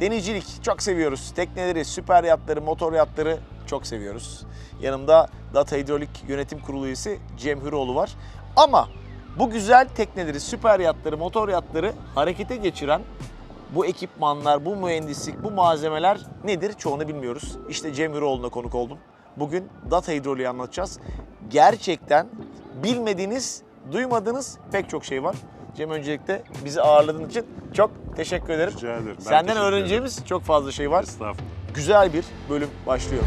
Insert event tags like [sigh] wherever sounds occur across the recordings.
Denizcilik çok seviyoruz. Tekneleri, süper yatları, motor yatları çok seviyoruz. Yanımda Data Hidrolik Yönetim Kurulu üyesi Cem Hüroğlu var. Ama bu güzel tekneleri, süper yatları, motor yatları harekete geçiren bu ekipmanlar, bu mühendislik, bu malzemeler nedir çoğunu bilmiyoruz. İşte Cem Hüroğlu'na konuk oldum. Bugün Data Hidrolik'i anlatacağız. Gerçekten bilmediğiniz, duymadığınız pek çok şey var. Cem öncelikle bizi ağırladığın için çok teşekkür ederim. Rica ederim. Ben Senden teşekkür öğreneceğimiz çok fazla şey var. Estağfurullah. Güzel bir bölüm başlıyor.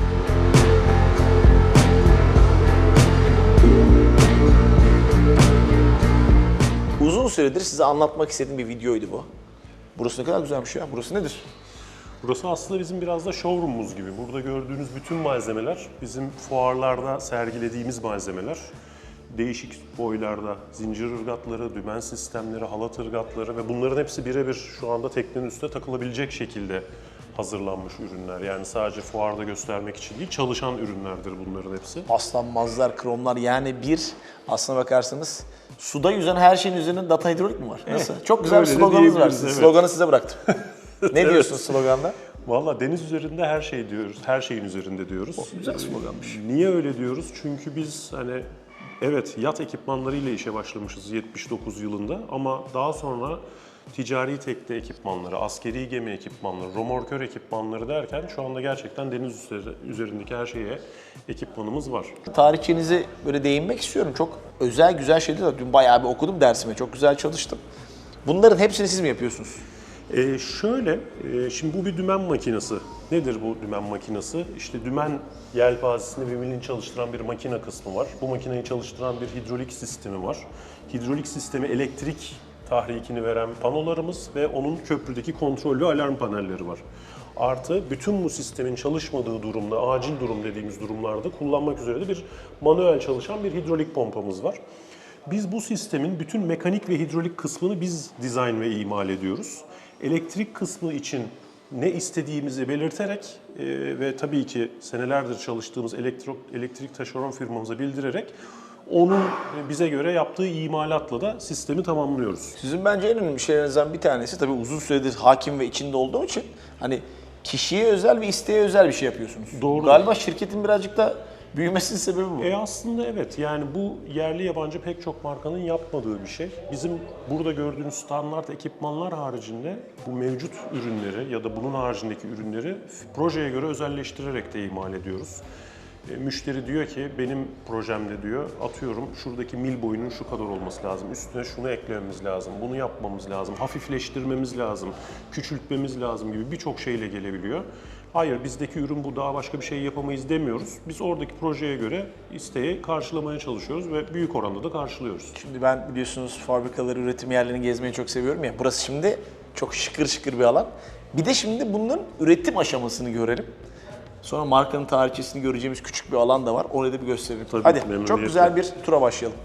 Uzun süredir size anlatmak istediğim bir videoydu bu. Burası ne kadar güzelmiş ya. Burası nedir? Burası aslında bizim biraz da showroom'umuz gibi. Burada gördüğünüz bütün malzemeler bizim fuarlarda sergilediğimiz malzemeler. Değişik boylarda zincir ırgatları, dümen sistemleri, halat ırgatları ve bunların hepsi birebir şu anda teknenin üstüne takılabilecek şekilde hazırlanmış ürünler. Yani sadece fuarda göstermek için değil, çalışan ürünlerdir bunların hepsi. Aslanmazlar, kromlar yani bir aslına bakarsanız suda yüzen her şeyin üzerinde data hidrolik mi var? Nasıl? Çok güzel bir sloganınız var. evet. Sloganı size bıraktım. [laughs] ne diyorsunuz sloganda? Valla deniz üzerinde her şey diyoruz, her şeyin üzerinde diyoruz. Güzel sloganmış. Niye öyle diyoruz? Çünkü biz hani evet yat ekipmanlarıyla işe başlamışız 79 yılında ama daha sonra ticari tekne ekipmanları, askeri gemi ekipmanları, romorkör ekipmanları derken şu anda gerçekten deniz üzeri- üzerindeki her şeye ekipmanımız var. Tarihçenizi böyle değinmek istiyorum. Çok özel güzel şeyler. Dün bayağı bir okudum dersime. Çok güzel çalıştım. Bunların hepsini siz mi yapıyorsunuz? Ee, şöyle, e, şimdi bu bir dümen makinesi. Nedir bu dümen makinesi? İşte dümen yelpazesini ve milini çalıştıran bir makine kısmı var. Bu makineyi çalıştıran bir hidrolik sistemi var. Hidrolik sistemi elektrik tahrikini veren panolarımız ve onun köprüdeki kontrollü alarm panelleri var. Artı bütün bu sistemin çalışmadığı durumda, acil durum dediğimiz durumlarda kullanmak üzere de bir manuel çalışan bir hidrolik pompamız var. Biz bu sistemin bütün mekanik ve hidrolik kısmını biz dizayn ve imal ediyoruz. Elektrik kısmı için ne istediğimizi belirterek e, ve tabii ki senelerdir çalıştığımız elektro, elektrik taşeron firmamıza bildirerek onun bize göre yaptığı imalatla da sistemi tamamlıyoruz. Sizin bence en önemli şeylerinizden bir tanesi tabii uzun süredir hakim ve içinde olduğum için hani kişiye özel ve isteğe özel bir şey yapıyorsunuz. Doğru. Galiba şirketin birazcık da büyümesinin sebebi bu. E aslında evet yani bu yerli yabancı pek çok markanın yapmadığı bir şey. Bizim burada gördüğünüz standart ekipmanlar haricinde bu mevcut ürünleri ya da bunun haricindeki ürünleri projeye göre özelleştirerek de imal ediyoruz. E, müşteri diyor ki benim projemde diyor atıyorum şuradaki mil boyunun şu kadar olması lazım. Üstüne şunu eklememiz lazım. Bunu yapmamız lazım. Hafifleştirmemiz lazım. Küçültmemiz lazım gibi birçok şeyle gelebiliyor. Hayır bizdeki ürün bu daha başka bir şey yapamayız demiyoruz. Biz oradaki projeye göre isteği karşılamaya çalışıyoruz ve büyük oranda da karşılıyoruz. Şimdi ben biliyorsunuz fabrikaları, üretim yerlerini gezmeyi çok seviyorum ya. Burası şimdi çok şıkır şıkır bir alan. Bir de şimdi bunun üretim aşamasını görelim. Sonra markanın tarihçesini göreceğimiz küçük bir alan da var. Orayı da bir gösterelim. Tabii, Hadi çok güzel bir tura başlayalım.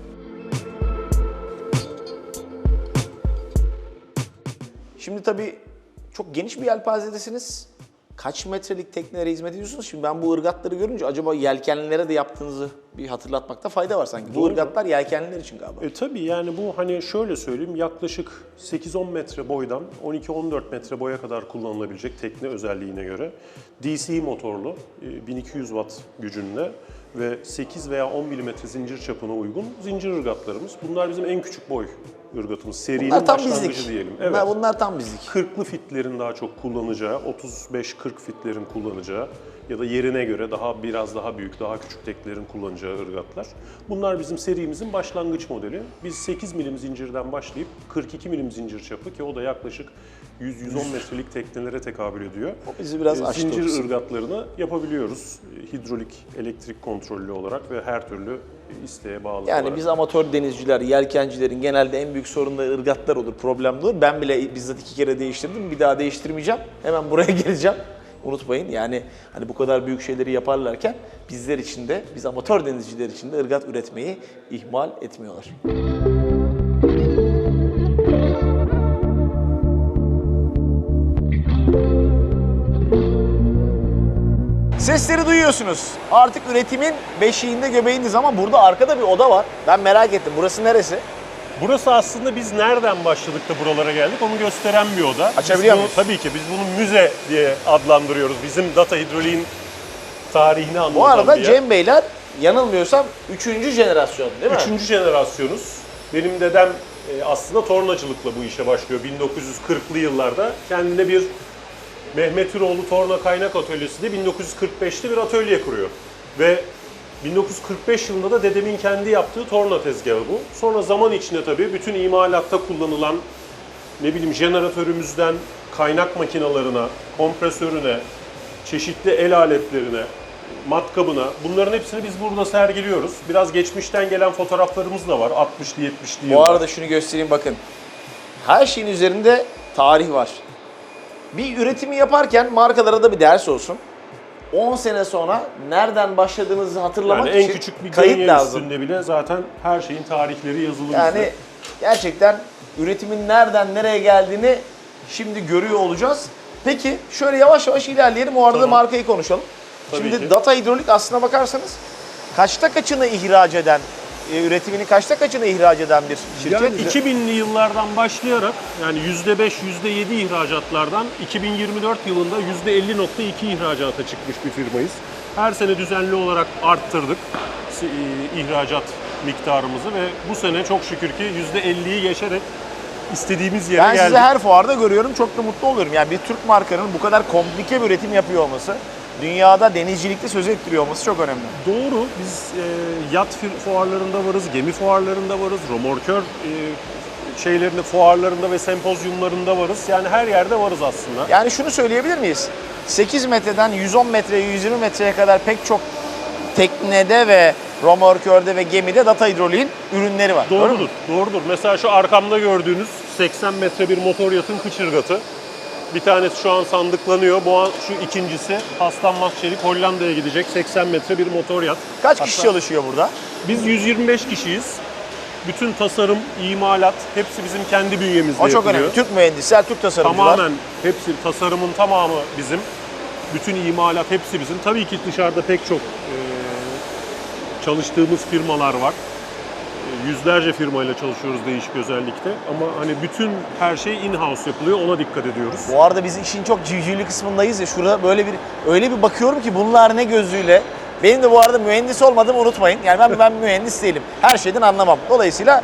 Şimdi tabii çok geniş bir yelpazedesiniz. Kaç metrelik teknelere hizmet ediyorsunuz? Şimdi ben bu ırgatları görünce acaba yelkenlilere de yaptığınızı bir hatırlatmakta fayda var sanki. Bu Doğru. ırgatlar yelkenliler için galiba. E tabii yani bu hani şöyle söyleyeyim yaklaşık 8-10 metre boydan 12-14 metre boya kadar kullanılabilecek tekne özelliğine göre DC motorlu e, 1200 watt gücünde ve 8 veya 10 milimetre zincir çapına uygun zincir ırgatlarımız. Bunlar bizim en küçük boy ırgatımız. Serinin Bunlar tam başlangıcı bizlik. diyelim. Bunlar, bunlar tam bizlik. 40'lı fitlerin daha çok kullanacağı, 35-40 fitlerin kullanacağı ya da yerine göre daha biraz daha büyük, daha küçük teklerin kullanacağı ırgatlar. Bunlar bizim serimizin başlangıç modeli. Biz 8 milim zincirden başlayıp 42 milim zincir çapı ki o da yaklaşık 100-110 metrelik teknelere tekabül ediyor. O bizi biraz E, Zincir kısım. ırgatlarını yapabiliyoruz. E, Hidrolik, elektrik kontrollü olarak ve her türlü isteğe bağlı Yani olarak. biz amatör denizciler, yelkencilerin genelde en büyük sorunları ırgatlar olur, problemler olur. Ben bile bizzat iki kere değiştirdim, bir daha değiştirmeyeceğim. Hemen buraya [laughs] geleceğim. Unutmayın yani hani bu kadar büyük şeyleri yaparlarken bizler için de, biz amatör denizciler için de ırgat üretmeyi ihmal etmiyorlar. Sesleri duyuyorsunuz. Artık üretimin beşiğinde göbeğindeyiz ama burada arkada bir oda var. Ben merak ettim. Burası neresi? Burası aslında biz nereden başladık da buralara geldik onu gösteren bir oda. Açabiliyor muyuz? Tabii ki biz bunu müze diye adlandırıyoruz. Bizim data hidroliğin tarihini anlatan Bu arada bir yer. Cem Beyler yanılmıyorsam 3. jenerasyon değil mi? Üçüncü jenerasyonuz. Benim dedem e, aslında tornacılıkla bu işe başlıyor 1940'lı yıllarda. Kendine bir Mehmet Üroğlu Torna Kaynak Atölyesi de 1945'te bir atölye kuruyor. Ve 1945 yılında da dedemin kendi yaptığı torna tezgahı bu. Sonra zaman içinde tabii bütün imalatta kullanılan ne bileyim jeneratörümüzden kaynak makinalarına, kompresörüne, çeşitli el aletlerine, matkabına bunların hepsini biz burada sergiliyoruz. Biraz geçmişten gelen fotoğraflarımız da var 60'lı 70'li Bu yıllar. arada şunu göstereyim bakın. Her şeyin üzerinde tarih var. Bir üretimi yaparken markalara da bir ders olsun. 10 sene sonra nereden başladığınızı hatırlamak yani en için küçük bir kayıt lazım. üstünde bile zaten her şeyin tarihleri yazılı Yani bizde. gerçekten üretimin nereden nereye geldiğini şimdi görüyor olacağız. Peki şöyle yavaş yavaş ilerleyelim. O arada Tamam. markayı konuşalım. Tabii şimdi ki. Data Hidrolik aslına bakarsanız kaçta kaçını ihraç eden, e, üretimini kaçta kaçını ihraç eden bir şirket? Yani 2000'li yıllardan başlayarak yani %5, %7 ihracatlardan 2024 yılında %50.2 ihracata çıkmış bir firmayız. Her sene düzenli olarak arttırdık e, ihracat miktarımızı ve bu sene çok şükür ki %50'yi geçerek istediğimiz yere Ben geldik. sizi her fuarda görüyorum. Çok da mutlu oluyorum. Yani bir Türk markanın bu kadar komplike bir üretim yapıyor olması, dünyada denizcilikte söz ettiriyor olması çok önemli. Doğru. Biz e, yat fuarlarında varız, gemi fuarlarında varız, romorkör e, şeylerinde, fuarlarında ve sempozyumlarında varız. Yani her yerde varız aslında. Yani şunu söyleyebilir miyiz? 8 metreden 110 metreye, 120 metreye kadar pek çok teknede ve romorkörde ve gemide data hidroliğin ürünleri var. Doğrudur, doğrudur. Mesela şu arkamda gördüğünüz 80 metre bir motor yatın kıçırgatı. Bir tanesi şu an sandıklanıyor. Bu an şu ikincisi Haslanmaz Çelik Hollanda'ya gidecek 80 metre bir motor yat. Kaç kişi Hatta- çalışıyor burada? Biz 125 kişiyiz. Bütün tasarım, imalat hepsi bizim kendi bünyemizde O çok yapılıyor. önemli. Türk mühendisler, Türk tasarımcılar. Tamamen hepsi tasarımın tamamı bizim. Bütün imalat hepsi bizim. Tabii ki dışarıda pek çok e, çalıştığımız firmalar var. Yüzlerce firmayla çalışıyoruz değişik özellikle. Ama hani bütün her şey in-house yapılıyor. Ona dikkat ediyoruz. Bu arada biz işin çok civcivli kısmındayız ya. Şurada böyle bir öyle bir bakıyorum ki bunlar ne gözüyle. Benim de bu arada mühendis olmadığımı unutmayın. Yani ben ben mühendis değilim. Her şeyden anlamam. Dolayısıyla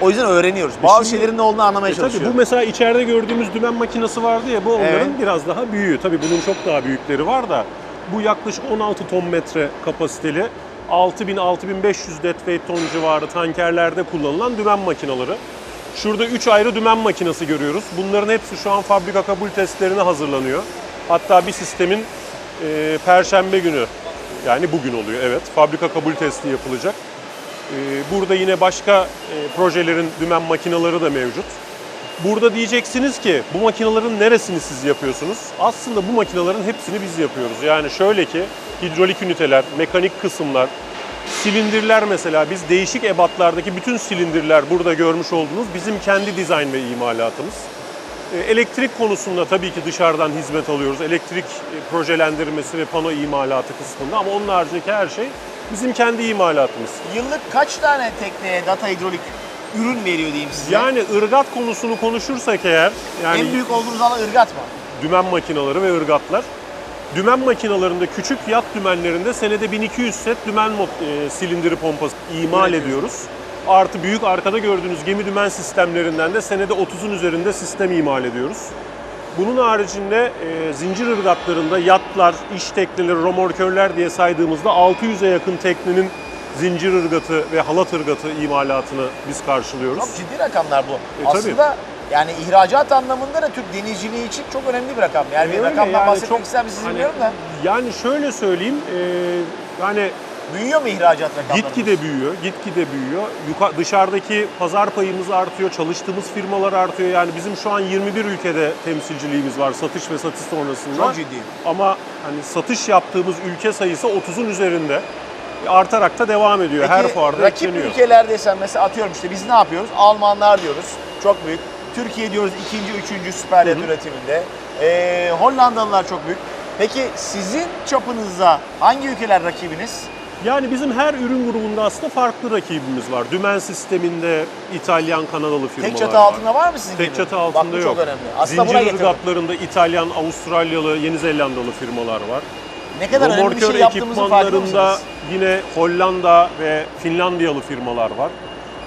o yüzden öğreniyoruz. Bazı şimdi- şeylerin ne olduğunu anlamaya E tabii çalışıyorum. bu mesela içeride gördüğümüz dümen makinesi vardı ya bu onların Evet. biraz daha büyüğü. Tabii bunun çok daha büyükleri var da bu yaklaşık 16 ton metre kapasiteli 6000-6500 deadweight ton civarı tankerlerde kullanılan dümen makineleri. Şurada 3 ayrı dümen makinesi görüyoruz. Bunların hepsi şu an fabrika kabul testlerine hazırlanıyor. Hatta bir sistemin e, perşembe günü yani bugün oluyor evet fabrika kabul testi yapılacak. Ee, Burada yine başka e, projelerin dümen makineleri de mevcut. Burada diyeceksiniz ki bu makinelerin neresini siz yapıyorsunuz? Aslında bu makinelerin hepsini biz yapıyoruz. Yani şöyle ki hidrolik üniteler, mekanik kısımlar, silindirler mesela biz değişik ebatlardaki bütün silindirler burada görmüş olduğunuz bizim kendi dizayn ve imalatımız. E, Elektrik konusunda tabii ki dışarıdan hizmet alıyoruz. Elektrik e, projelendirmesi ve pano imalatı kısmında ama onun haricindeki her şey bizim kendi imalatımız. Yıllık kaç tane tekneye data hidrolik ürün veriyor diyeyim size? Yani ırgat konusunu konuşursak eğer yani en büyük olduğunuz alan ırgat mı? dümen makineleri ve ırgatlar. Dümen makinalarında küçük yat dümenlerinde senede 1200 set dümen mo- e, silindiri pompası imal Üretiyorsunuz. ediyoruz. Artı büyük arkada gördüğünüz gemi dümen sistemlerinden de senede 30'un üzerinde sistem imal ediyoruz. Bunun haricinde e, zincir ırgatlarında yatlar, iş tekneleri, romorkörler diye saydığımızda 600'e yakın teknenin zincir ırgatı ve halat ırgatı imalatını biz karşılıyoruz. Çok ciddi rakamlar bu. E, tabii. Aslında yani ihracat anlamında da Türk denizciliği için çok önemli bir rakam. Yani bir Öyle rakamdan yani bahsetmek çok- ister misiniz hani- bilmiyorum da. Yani şöyle söyleyeyim, e, yani Büyüyor mu ihracat rakamları? Gitgide büyüyor, gitgide büyüyor. Yuka, dışarıdaki pazar payımız artıyor, çalıştığımız firmalar artıyor. Yani bizim şu an 21 ülkede temsilciliğimiz var satış ve satış sonrasında. Çok ciddi. Ama hani satış yaptığımız ülke sayısı 30'un üzerinde. Artarak da devam ediyor. Her Peki, fuarda rakip ekleniyor. ülkelerdeysen mesela atıyorum işte biz ne yapıyoruz? Almanlar diyoruz. Çok büyük. Türkiye diyoruz ikinci, üçüncü süper üretiminde. Ee, Hollandalılar çok büyük. Peki sizin çapınızda hangi ülkeler rakibiniz? Yani bizim her ürün grubunda aslında farklı rakibimiz var. Dümen sisteminde İtalyan Kanadalı firmalar Tek çatı var. altında var mı sizin Tek gibi? çatı Bak altında bu yok. çok önemli. Aslında Zincir getirdim. ırgatlarında İtalyan, Avustralyalı, Yeni Zelandalı firmalar var. Ne kadar önemli bir şey yaptığımızın farkında yine Hollanda ve Finlandiyalı firmalar var.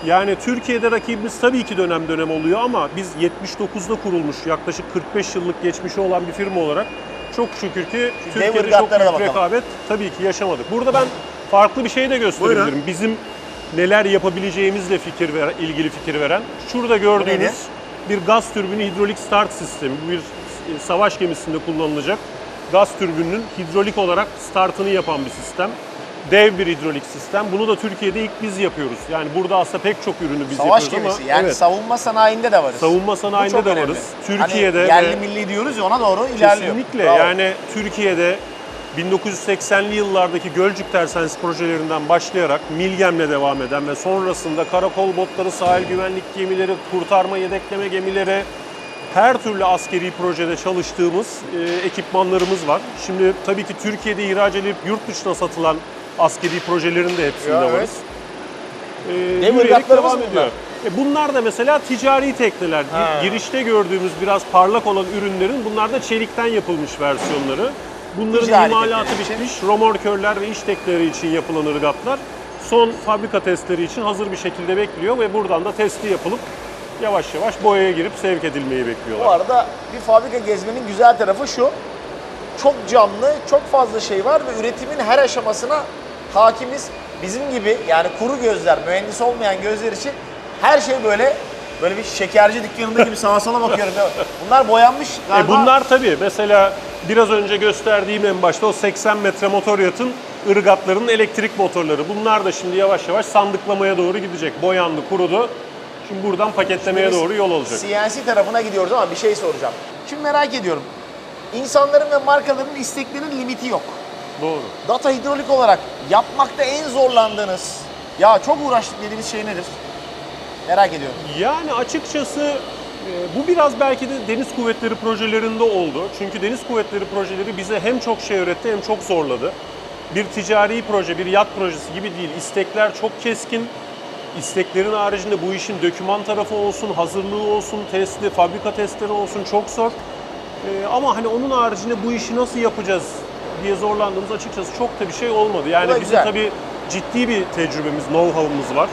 Yani Türkiye'de rakibimiz tabii ki dönem dönem oluyor ama biz 79'da kurulmuş yaklaşık 45 yıllık geçmişi olan bir firma olarak çok şükür ki Türkiye'de çok büyük bakalım. rekabet tabii ki yaşamadık. Burada ben farklı bir şey de gösterebilirim. Buyurun. Bizim neler yapabileceğimizle fikir ver, ilgili fikir veren. Şurada gördüğünüz bir gaz türbünü hidrolik start sistemi. Bu bir savaş gemisinde kullanılacak gaz türbününün hidrolik olarak startını yapan bir sistem. Dev bir hidrolik sistem. Bunu da Türkiye'de ilk biz yapıyoruz. Yani burada aslında pek çok ürünü biz Savaş yapıyoruz gemisi. ama Yani evet, savunma sanayinde de varız. savunma sanayinde de önemli. varız. Türkiye'de hani yerli milli diyoruz ya ona doğru ilerliyor. Kesinlikle. Bravo. Yani Türkiye'de 1980'li yıllardaki Gölcük Tersanesi projelerinden başlayarak Milgem'le devam eden ve sonrasında karakol botları, sahil güvenlik gemileri, kurtarma yedekleme gemileri, her türlü askeri projede çalıştığımız e, ekipmanlarımız var. Şimdi tabii ki Türkiye'de ihraç edilip yurt dışına satılan askeri projelerin de hepsinde Ya, evet. varız. E, Dev yürüyerek ırgatlarımız devam bunlar. ediyor. E, bunlar da mesela ticari tekneler. Gi- Ha. Girişte gördüğümüz biraz parlak olan ürünlerin bunlar da çelikten yapılmış versiyonları. Bunların Ticari imalatı tekneler için. bitmiş. Romorkörler ve iş tekneleri için yapılan ırgatlar son fabrika testleri için hazır bir şekilde bekliyor ve buradan da testi yapılıp yavaş yavaş boyaya girip sevk edilmeyi Bu bekliyorlar. arada bir fabrika gezmenin güzel tarafı şu. Çok canlı, çok fazla şey var ve üretimin her aşamasına hakimiz. Bizim gibi yani kuru gözler, mühendis olmayan gözler için her şey böyle böyle bir şekerci dükkanında gibi sağa sola bakıyorum. Bunlar boyanmış E galiba. bunlar tabii mesela biraz önce gösterdiğim en başta o 80 metre motor yatın ırgatlarının elektrik motorları. Bunlar da şimdi yavaş yavaş sandıklamaya doğru gidecek. Boyandı, kurudu. Şimdi buradan paketlemeye doğru yol olacak. CNC tarafına gidiyoruz ama bir şey soracağım. Şimdi merak ediyorum. İnsanların ve markaların isteklerinin limiti yok. Doğru. Data hidrolik olarak yapmakta en zorlandığınız, ya çok uğraştık dediğiniz şey nedir? Merak ediyorum. Yani açıkçası e, bu biraz belki de deniz kuvvetleri projelerinde oldu. Çünkü deniz kuvvetleri projeleri bize hem çok şey öğretti hem çok zorladı. Bir ticari proje, bir yat projesi gibi değil. İstekler çok keskin. İsteklerin haricinde bu işin döküman tarafı olsun, hazırlığı olsun, testi, fabrika testleri olsun çok zor. E, ama hani onun haricinde bu işi nasıl yapacağız diye zorlandığımız açıkçası çok da bir şey olmadı. Yani bizim güzel. tabii ciddi bir tecrübemiz, know-how'ımız var.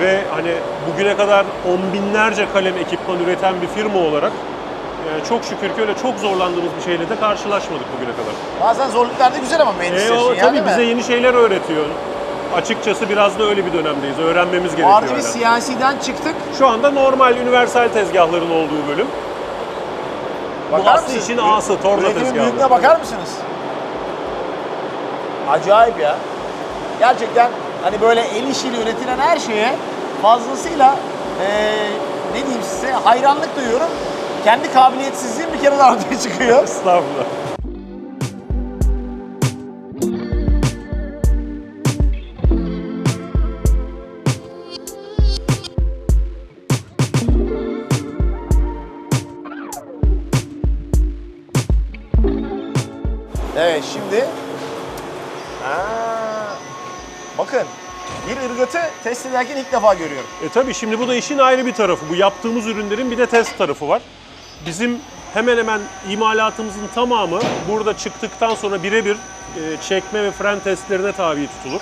Ve hani bugüne kadar on binlerce kalem ekipman üreten bir firma olarak e, çok şükür ki öyle çok zorlandığımız bir şeyle de karşılaşmadık bugüne kadar. Bazen zorluklar da güzel ama E, mühendisler o, ya tabii bize mi? yeni şeyler öğretiyor. Açıkçası biraz da öyle bir dönemdeyiz. Öğrenmemiz gerekiyor. Artı biz hala. CNC'den çıktık. Şu anda normal universal tezgahların olduğu bölüm. Bu Bakar aslında mısınız? işin ağası, torna Üretimin tezgahı. büyüklüğüne bakar mısınız? Acayip ya. Gerçekten hani böyle el işiyle üretilen her şeye fazlasıyla eee, ne diyeyim size hayranlık duyuyorum. Kendi kabiliyetsizliğim bir kere daha ortaya çıkıyor. Estağfurullah. Şimdi Aa, bakın bir ırgatı test ederken ilk defa görüyorum. E tabii şimdi bu da işin ayrı bir tarafı. Bu yaptığımız ürünlerin bir de test tarafı var. Bizim hemen hemen imalatımızın tamamı burada çıktıktan sonra birebir e, çekme ve fren testlerine tabi tutulur.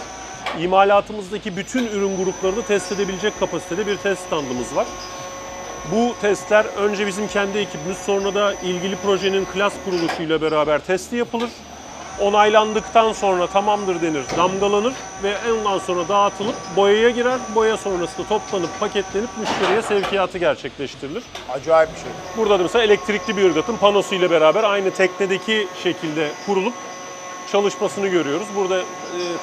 İmalatımızdaki bütün ürün gruplarını test edebilecek kapasitede bir test standımız var. Bu testler önce bizim kendi ekibimiz sonra da ilgili projenin klas kuruluşuyla beraber testi yapılır. Onaylandıktan sonra tamamdır denir, damgalanır ve ondan sonra dağıtılıp boyaya girer. Boya sonrasında toplanıp paketlenip müşteriye sevkiyatı gerçekleştirilir. Acayip bir şey. Burada da mesela elektrikli bir ırgatın panosu ile beraber aynı teknedeki şekilde kurulup çalışmasını görüyoruz. Burada e,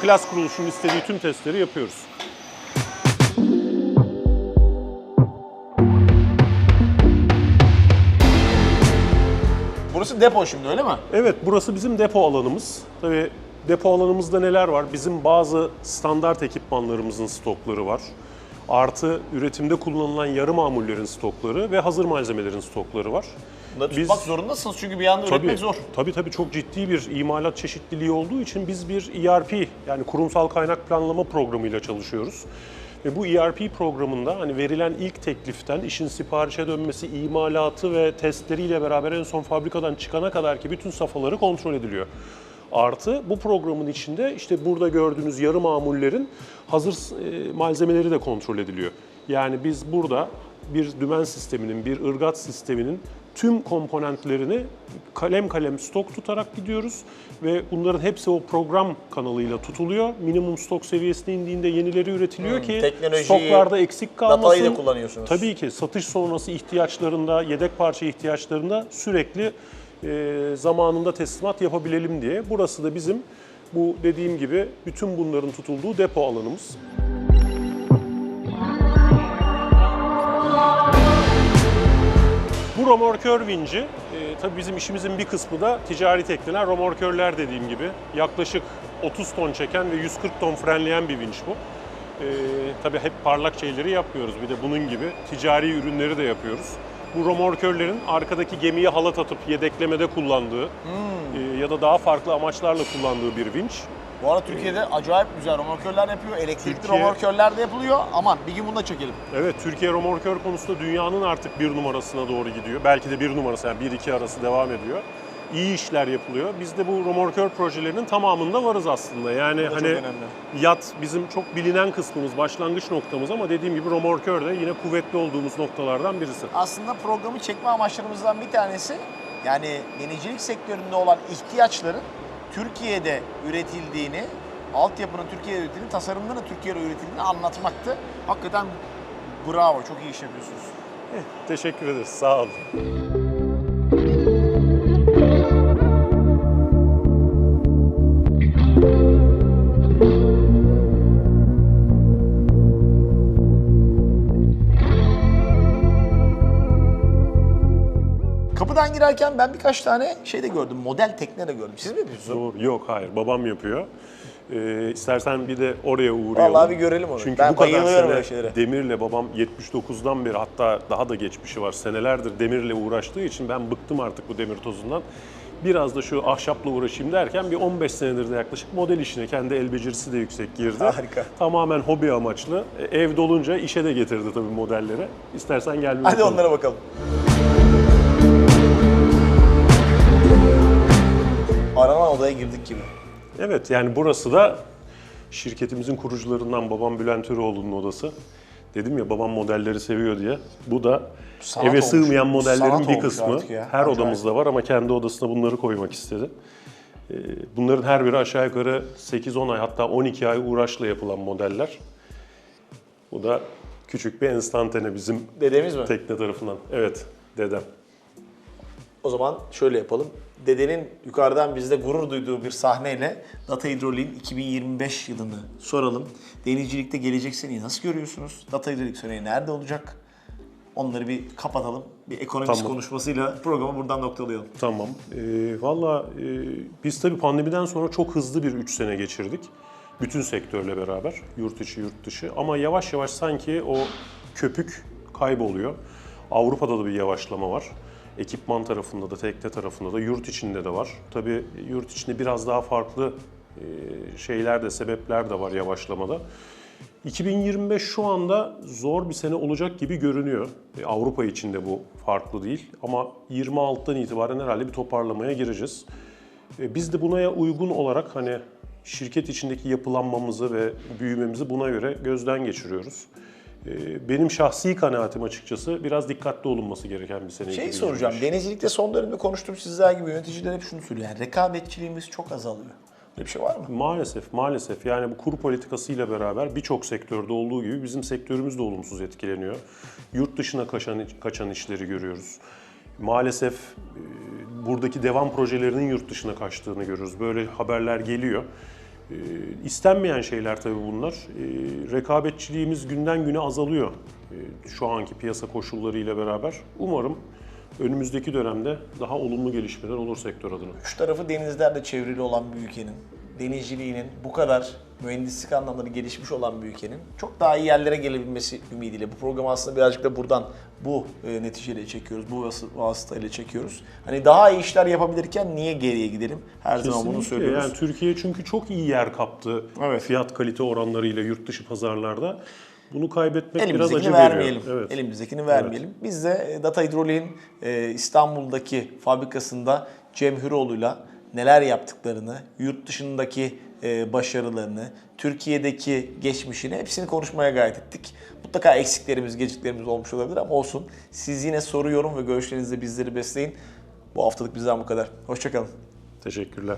klas kuruluşunun istediği tüm testleri yapıyoruz. Burası depo şimdi öyle mi? Evet, burası bizim depo alanımız. Tabii depo alanımızda neler var? Bizim bazı standart ekipmanlarımızın stokları var. Artı üretimde kullanılan yarı mamullerin stokları ve hazır malzemelerin stokları var. Bunları Biz- tutmak zorundasınız çünkü bir anda üretmek zor. Tabii tabii çok ciddi bir imalat çeşitliliği olduğu için biz bir ERP yani kurumsal kaynak planlama programıyla çalışıyoruz. Ve bu ERP programında hani verilen ilk tekliften işin siparişe dönmesi, imalatı ve testleriyle beraber en son fabrikadan çıkana kadar ki bütün safhaları kontrol ediliyor. Artı bu programın içinde işte burada gördüğünüz yarı mamullerin hazır e, malzemeleri de kontrol ediliyor. Yani biz burada bir dümen sisteminin, bir ırgat sisteminin tüm komponentlerini kalem kalem stok tutarak gidiyoruz ve bunların hepsi o program kanalıyla tutuluyor. Minimum stok seviyesine indiğinde yenileri üretiliyor ki Hmm, teknolojiyi, stoklarda eksik kalmasın. datayı da kullanıyorsunuz. Tabii ki satış sonrası ihtiyaçlarında, yedek parça ihtiyaçlarında sürekli e, zamanında teslimat yapabilelim diye. Burası da bizim bu dediğim gibi bütün bunların tutulduğu depo alanımız. Bu romorkör vinci, e, tabii bizim işimizin bir kısmı da ticari tekneler, romorkörler dediğim gibi. Yaklaşık 30 ton çeken ve 140 ton frenleyen bir vinç bu. E, tabii hep parlak şeyleri yapmıyoruz. Bir de bunun gibi ticari ürünleri de yapıyoruz. Bu romorkörlerin arkadaki gemiye halat atıp yedeklemede kullandığı e, ya da daha farklı amaçlarla kullandığı bir vinç. Bu arada Türkiye'de acayip güzel romorkörler yapıyor. Elektrikli Türkiye- romorkörler de yapılıyor. Aman bir gün bunu da çekelim. Evet, Türkiye romorkör konusunda dünyanın artık bir numarasına doğru gidiyor. Belki de bir numarası, yani bir iki arası devam ediyor. İyi işler yapılıyor. Biz de bu romorkör projelerinin tamamında varız aslında. Yani hani yat bizim çok bilinen kısmımız, başlangıç noktamız ama dediğim gibi romorkör de yine kuvvetli olduğumuz noktalardan birisi. Aslında programı çekme amaçlarımızdan bir tanesi yani denizcilik sektöründe olan ihtiyaçların Türkiye'de üretildiğini, altyapının Türkiye'de üretildiğini, tasarımların Türkiye'de üretildiğini anlatmaktı. Hakikaten bravo, çok iyi iş yapıyorsunuz. Teşekkür ederiz, sağ olun. Kapıdan girerken ben birkaç tane şey de gördüm, model tekne de gördüm. Siz mi yapıyorsunuz? Doğru. Yok, hayır. Babam yapıyor. Ee, istersen bir de oraya uğrayalım. Vallahi bir görelim onu. Çünkü Ben bu kadar bayılıyorum sene şeylere. demirle babam 79'dan beri hatta daha da geçmişi var. Senelerdir demirle uğraştığı için ben bıktım artık bu demir tozundan. Biraz da şu ahşapla uğraşayım derken bir 15 senedir de yaklaşık model işine kendi el becerisi de yüksek girdi. Harika. Tamamen hobi amaçlı. E, Ev dolunca işe de getirdi tabii modelleri. İstersen gel bir Hadi bakalım. onlara bakalım. Odaya girdik gibi. Evet yani burası da şirketimizin kurucularından babam Bülent Öroğlu'nun odası. Dedim ya babam modelleri seviyor diye. Bu da Sanat eve olmuş. sığmayan modellerin Sanat bir kısmı. Her Acayip. odamızda var ama kendi odasına bunları koymak istedi. Ee, Bunların her biri aşağı yukarı 8-10 ay hatta 12 ay uğraşla yapılan modeller. Bu da küçük bir enstantane bizim Dedemiz mi? tekne tarafından. Evet dedem. O zaman şöyle yapalım. Dedenin yukarıdan bizde gurur duyduğu bir sahneyle Data Hidrolik'in 2025 yılını soralım. Denizcilikte gelecek seneyi nasıl görüyorsunuz? Data Hidrolik seneyi nerede olacak? Onları bir kapatalım. Bir ekonomist Tamam. konuşmasıyla programı buradan noktalayalım. Tamam. Ee, Valla e, biz tabii pandemiden sonra çok hızlı bir 3 sene geçirdik. Bütün sektörle beraber. Yurt içi, yurt dışı. Ama yavaş yavaş sanki o köpük kayboluyor. Avrupa'da da bir yavaşlama var. Ekipman tarafında da, tekne tarafında da, yurt içinde de var. Tabii yurt içinde biraz daha farklı e, şeyler de, sebepler de var yavaşlamada. 2025 şu anda zor bir sene olacak gibi görünüyor. E, Avrupa için de bu farklı değil ama 26'dan itibaren herhalde bir toparlamaya gireceğiz. E, Biz de buna uygun olarak hani şirket içindeki yapılanmamızı ve büyümemizi buna göre gözden geçiriyoruz. E, Benim şahsi kanaatim açıkçası biraz dikkatli olunması gereken bir sene. Şey 2025. soracağım. Denizcilikte son dönemde konuştuğum sizler gibi yöneticiler hep şunu söylüyor. Yani rekabetçiliğimiz çok azalıyor. Böyle bir şey var mı? Maalesef, maalesef. Yani bu kur politikasıyla beraber birçok sektörde olduğu gibi bizim sektörümüz de olumsuz etkileniyor. Yurt dışına kaçan, kaçan işleri görüyoruz. Maalesef e, buradaki devam projelerinin yurt dışına kaçtığını görüyoruz. Böyle haberler geliyor. E, İstenmeyen şeyler tabii bunlar. E, Rekabetçiliğimiz günden güne azalıyor e, şu anki piyasa koşullarıyla beraber. Umarım önümüzdeki dönemde daha olumlu gelişmeler olur sektör adına. Üç tarafı denizlerle çevrili olan bir ülkenin denizciliğinin bu kadar mühendislik anlamları gelişmiş olan bir ülkenin çok daha iyi yerlere gelebilmesi ümidiyle. Bu programı aslında birazcık da buradan bu e, neticeyle çekiyoruz, bu vas- vasıtayla çekiyoruz. Hani daha iyi işler yapabilirken niye geriye gidelim? Her zaman bunu Kesinlikle. söylüyoruz. Yani Türkiye çünkü çok iyi yer kaptı Evet. fiyat kalite oranlarıyla yurt dışı pazarlarda. Bunu kaybetmek biraz acı Elimizdekini veriyor. vermeyelim. Evet. Elimizdekini vermeyelim. Biz de e, Data Hidrolik'in e, İstanbul'daki fabrikasında Cem Hüroğlu'yla neler yaptıklarını, yurt dışındaki e, başarılarını, Türkiye'deki geçmişini hepsini konuşmaya gayret ettik. Mutlaka eksiklerimiz, geciklerimiz olmuş olabilir ama olsun. Siz yine soru, yorum ve görüşlerinizle bizleri besleyin. Bu haftalık bizden bu kadar. Hoşçakalın. Teşekkürler.